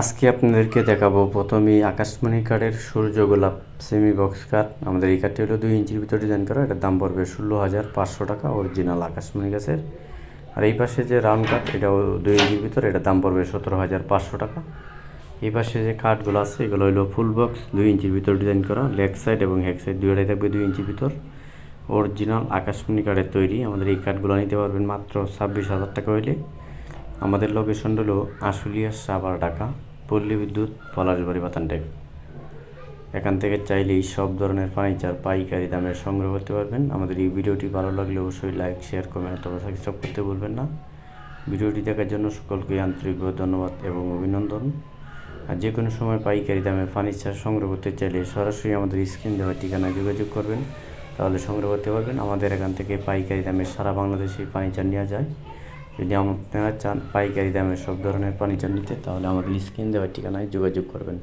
আজকে আপনাদেরকে দেখাবো প্রথমেই আকাশমণি কাঠের সূর্য গোলাপ সেমি বক্স কাঠ। আমাদের এই কাঠটি হলো দুই ইঞ্চির ভিতরে ডিজাইন করা। এটার দাম পড়বে ষোলো হাজার পাঁচশো টাকা অরিজিনাল আকাশমণি গাছের। আর এই পাশে যে রাউন্ড কাঠ, এটাও দুই ইঞ্চির ভিতরে, এটার দাম পড়বে সতেরো হাজার পাঁচশো টাকা। এই পাশে যে কাঠগুলো আছে, এগুলো হলো ফুল বক্স দুই ইঞ্চির ভিতর ডিজাইন করা। লেগ সাইড এবং হেক সাইড দুই দুইটাই থাকবে দুই ইঞ্চির ভিতর। অরিজিনাল আকাশমণি কাঠের তৈরি। আমাদের এই কাঠগুলো নিতে পারবেন মাত্র ছাব্বিশ হাজার টাকা হইলে। আমাদের লোকেশন হলো আশুলিয়া সাবার ঢাকা। পল্লী বিদ্যুৎ, পলাশবাড়ি, বাতানটেক। এখান থেকে চাইলেই সব ধরনের ফার্নিচার পাইকারি দামে সংগ্রহ করতে পারবেন। আমাদের এই ভিডিওটি ভালো লাগলে অবশ্যই লাইক শেয়ার কমেন্ট অথবা সাবস্ক্রাইব করতে ভুলবেন না। ভিডিওটি দেখার জন্য সকলকে আন্তরিকভাবে ধন্যবাদ এবং অভিনন্দন। আর যে কোনো সময় পাইকারি দামে ফার্নিচার সংগ্রহ করতে চাইলে সরাসরি আমাদের স্ক্রিন দেওয়া ঠিকানায় যোগাযোগ করবেন। তাহলে সংগ্রহ করতে পারবেন। আমাদের এখান থেকে পাইকারি দামে সারা বাংলাদেশে ফার্নিচার নেওয়া যায়। যদি আপনারা চান পাইকারি দামে সব ধরনের ফার্নিচার নিতে, তাহলে আমাদের স্ক্রিন দেওয়ার ঠিকানায় যোগাযোগ করবেন।